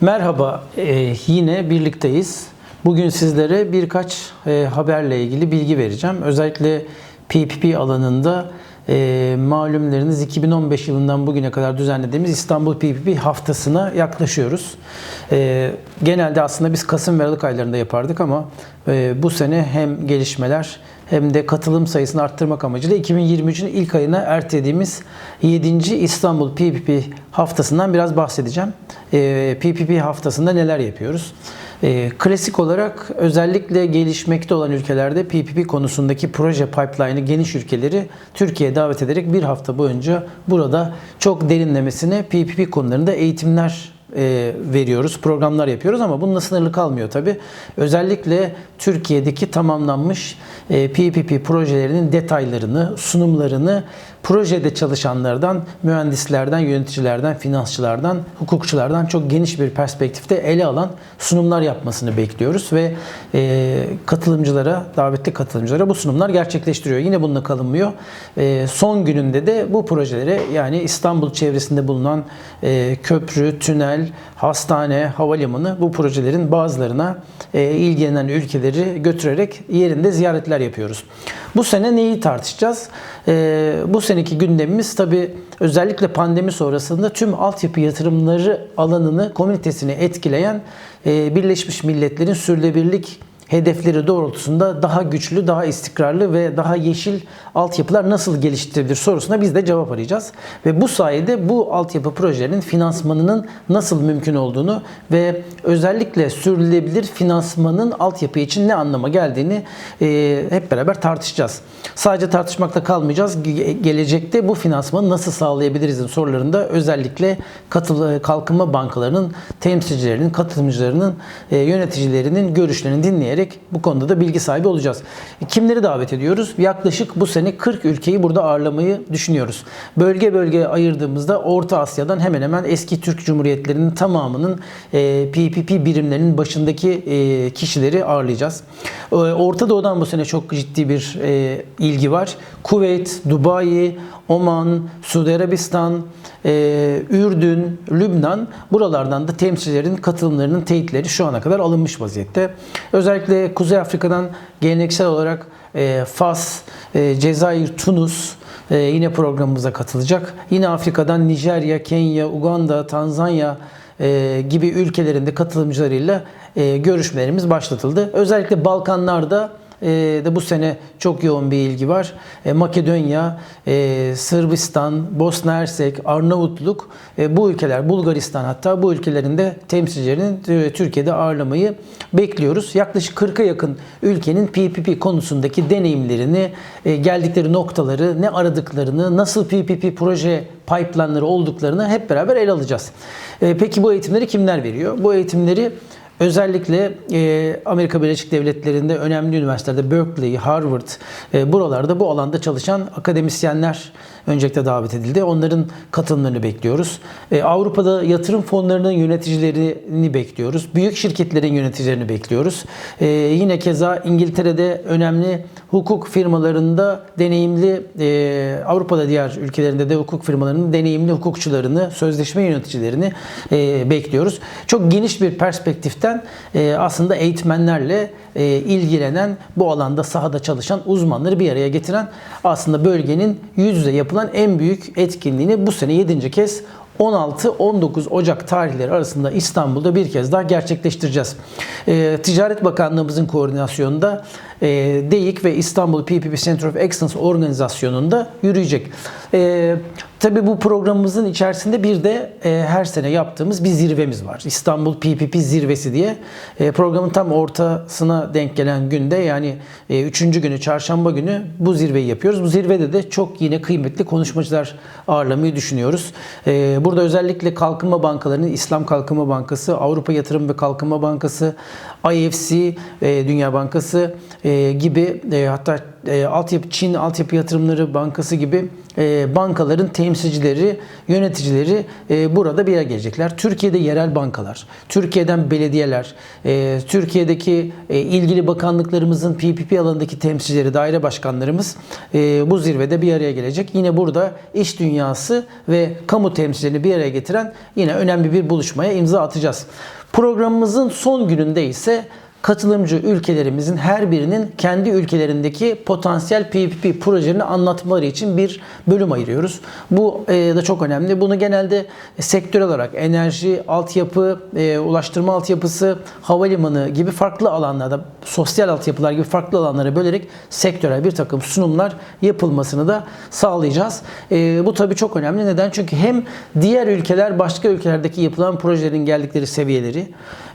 Merhaba, e, yine birlikteyiz. Bugün sizlere birkaç e, haberle ilgili bilgi vereceğim. Özellikle PPP alanında e, malumlarınız 2015 yılından bugüne kadar düzenlediğimiz İstanbul PPP haftasına yaklaşıyoruz. E, genelde aslında biz Kasım ve Aralık aylarında yapardık ama e, bu sene hem gelişmeler hem de katılım sayısını arttırmak amacıyla 2023'ün ilk ayına ertelediğimiz 7. İstanbul PPP haftasından biraz bahsedeceğim. Ee, PPP haftasında neler yapıyoruz? Ee, klasik olarak özellikle gelişmekte olan ülkelerde PPP konusundaki proje pipeline'ı geniş ülkeleri Türkiye'ye davet ederek bir hafta boyunca burada çok derinlemesine PPP konularında eğitimler e, veriyoruz, programlar yapıyoruz ama bununla sınırlı kalmıyor tabi. Özellikle Türkiye'deki tamamlanmış e, PPP projelerinin detaylarını, sunumlarını projede çalışanlardan, mühendislerden, yöneticilerden, finansçılardan, hukukçulardan çok geniş bir perspektifte ele alan sunumlar yapmasını bekliyoruz ve e, katılımcılara, davetli katılımcılara bu sunumlar gerçekleştiriyor. Yine bununla kalınmıyor. E, son gününde de bu projelere yani İstanbul çevresinde bulunan e, köprü, tünel, hastane, havalimanı bu projelerin bazılarına e, ilgilenen ülkeleri götürerek yerinde ziyaretler yapıyoruz. Bu sene neyi tartışacağız? E, bu seneki gündemimiz tabi özellikle pandemi sonrasında tüm altyapı yatırımları alanını, komünitesini etkileyen e, Birleşmiş Milletler'in sürdürülebilirlik hedefleri doğrultusunda daha güçlü, daha istikrarlı ve daha yeşil altyapılar nasıl geliştirilir sorusuna biz de cevap arayacağız. Ve bu sayede bu altyapı projelerinin finansmanının nasıl mümkün olduğunu ve özellikle sürdürülebilir finansmanın altyapı için ne anlama geldiğini e, hep beraber tartışacağız. Sadece tartışmakla kalmayacağız. Ge- Gelecekte bu finansmanı nasıl sağlayabilirizin sorularında özellikle katıl kalkınma bankalarının temsilcilerinin, katılımcılarının, e, yöneticilerinin görüşlerini dinleyerek bu konuda da bilgi sahibi olacağız. Kimleri davet ediyoruz? Yaklaşık bu sene 40 ülkeyi burada ağırlamayı düşünüyoruz. Bölge bölge ayırdığımızda Orta Asya'dan hemen hemen eski Türk Cumhuriyetlerinin tamamının e, PPP birimlerinin başındaki e, kişileri ağırlayacağız. E, Orta Doğu'dan bu sene çok ciddi bir e, ilgi var. Kuveyt, Dubai, Oman, Suudi Arabistan, e, Ürdün, Lübnan buralardan da temsilcilerin katılımlarının teyitleri şu ana kadar alınmış vaziyette. Özellikle Kuzey Afrika'dan geleneksel olarak e, Fas, e, Cezayir, Tunus e, yine programımıza katılacak. Yine Afrika'dan Nijerya, Kenya, Uganda, Tanzanya e, gibi ülkelerin de katılımcılarıyla e, görüşmelerimiz başlatıldı. Özellikle Balkanlarda e, de bu sene çok yoğun bir ilgi var. E, Makedonya, e, Sırbistan, Bosna Hersek, Arnavutluk e, bu ülkeler, Bulgaristan hatta bu ülkelerin de temsilcilerini e, Türkiye'de ağırlamayı bekliyoruz. Yaklaşık 40'a yakın ülkenin PPP konusundaki deneyimlerini, geldikleri noktaları, ne aradıklarını, nasıl PPP proje pipeline'ları olduklarını hep beraber ele alacağız. Peki bu eğitimleri kimler veriyor? Bu eğitimleri Özellikle e, Amerika Birleşik Devletleri'nde önemli üniversitelerde Berkeley, Harvard e, buralarda bu alanda çalışan akademisyenler öncelikle davet edildi. Onların katılımlarını bekliyoruz. E, Avrupa'da yatırım fonlarının yöneticilerini bekliyoruz. Büyük şirketlerin yöneticilerini bekliyoruz. E, yine keza İngiltere'de önemli hukuk firmalarında deneyimli e, Avrupa'da diğer ülkelerinde de hukuk firmalarının deneyimli hukukçularını, sözleşme yöneticilerini e, bekliyoruz. Çok geniş bir perspektiften e, aslında eğitmenlerle e, ilgilenen, bu alanda sahada çalışan uzmanları bir araya getiren aslında bölgenin yüz yüze yapılan en büyük etkinliğini bu sene 7. kez 16-19 Ocak tarihleri arasında İstanbul'da bir kez daha gerçekleştireceğiz. Ee, Ticaret Bakanlığımızın koordinasyonunda e, DEİK ve İstanbul PPP Center of Excellence organizasyonunda yürüyecek. E, Tabii bu programımızın içerisinde bir de e, her sene yaptığımız bir zirvemiz var. İstanbul PPP Zirvesi diye. E, programın tam ortasına denk gelen günde yani e, üçüncü günü çarşamba günü bu zirveyi yapıyoruz. Bu zirvede de çok yine kıymetli konuşmacılar ağırlamayı düşünüyoruz. E, burada özellikle kalkınma bankalarının İslam Kalkınma Bankası, Avrupa Yatırım ve Kalkınma Bankası, IFC, e, Dünya Bankası e, gibi e, hatta e, altyapı Çin Altyapı Yatırımları Bankası gibi e, bankaların temsilcileri, yöneticileri e, burada bir araya gelecekler. Türkiye'de yerel bankalar, Türkiye'den belediyeler, e, Türkiye'deki e, ilgili bakanlıklarımızın PPP alanındaki temsilcileri, daire başkanlarımız e, bu zirvede bir araya gelecek. Yine burada iş dünyası ve kamu temsilcilerini bir araya getiren yine önemli bir buluşmaya imza atacağız. Programımızın son gününde ise katılımcı ülkelerimizin her birinin kendi ülkelerindeki potansiyel PPP projelerini anlatmaları için bir bölüm ayırıyoruz. Bu e, da çok önemli. Bunu genelde sektör olarak enerji, altyapı, e, ulaştırma altyapısı, havalimanı gibi farklı alanlarda, sosyal altyapılar gibi farklı alanlara bölerek sektörel bir takım sunumlar yapılmasını da sağlayacağız. E, bu tabii çok önemli. Neden? Çünkü hem diğer ülkeler başka ülkelerdeki yapılan projelerin geldikleri seviyeleri,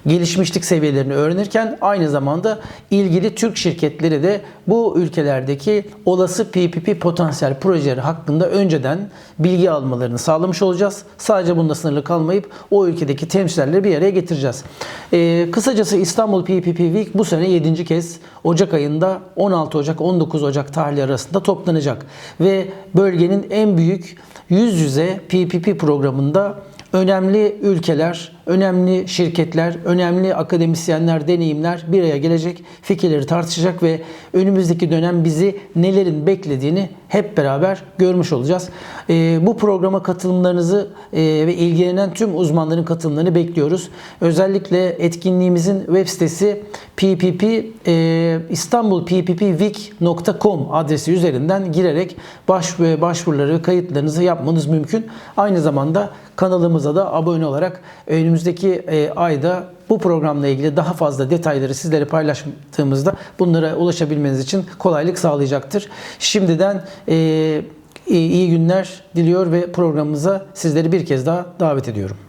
gelişmişlik seviyelerini öğrenirken aynı zamanda ilgili Türk şirketleri de bu ülkelerdeki olası PPP potansiyel projeleri hakkında önceden bilgi almalarını sağlamış olacağız. Sadece bunda sınırlı kalmayıp o ülkedeki temsilcilerle bir araya getireceğiz. Ee, kısacası İstanbul PPP Week bu sene 7. kez Ocak ayında 16 Ocak 19 Ocak tarihleri arasında toplanacak ve bölgenin en büyük yüz yüze PPP programında önemli ülkeler, önemli şirketler, önemli akademisyenler, deneyimler bir araya gelecek, fikirleri tartışacak ve önümüzdeki dönem bizi nelerin beklediğini hep beraber görmüş olacağız. Ee, bu programa katılımlarınızı e, ve ilgilenen tüm uzmanların katılımlarını bekliyoruz. Özellikle etkinliğimizin web sitesi PPP e, istanbulppweek.com adresi üzerinden girerek baş ve başvuruları kayıtlarınızı yapmanız mümkün. Aynı zamanda kanalımıza da abone olarak önümüzdeki e, ayda bu programla ilgili daha fazla detayları sizlere paylaştığımızda bunlara ulaşabilmeniz için kolaylık sağlayacaktır. Şimdiden e, iyi günler diliyor ve programımıza sizleri bir kez daha davet ediyorum.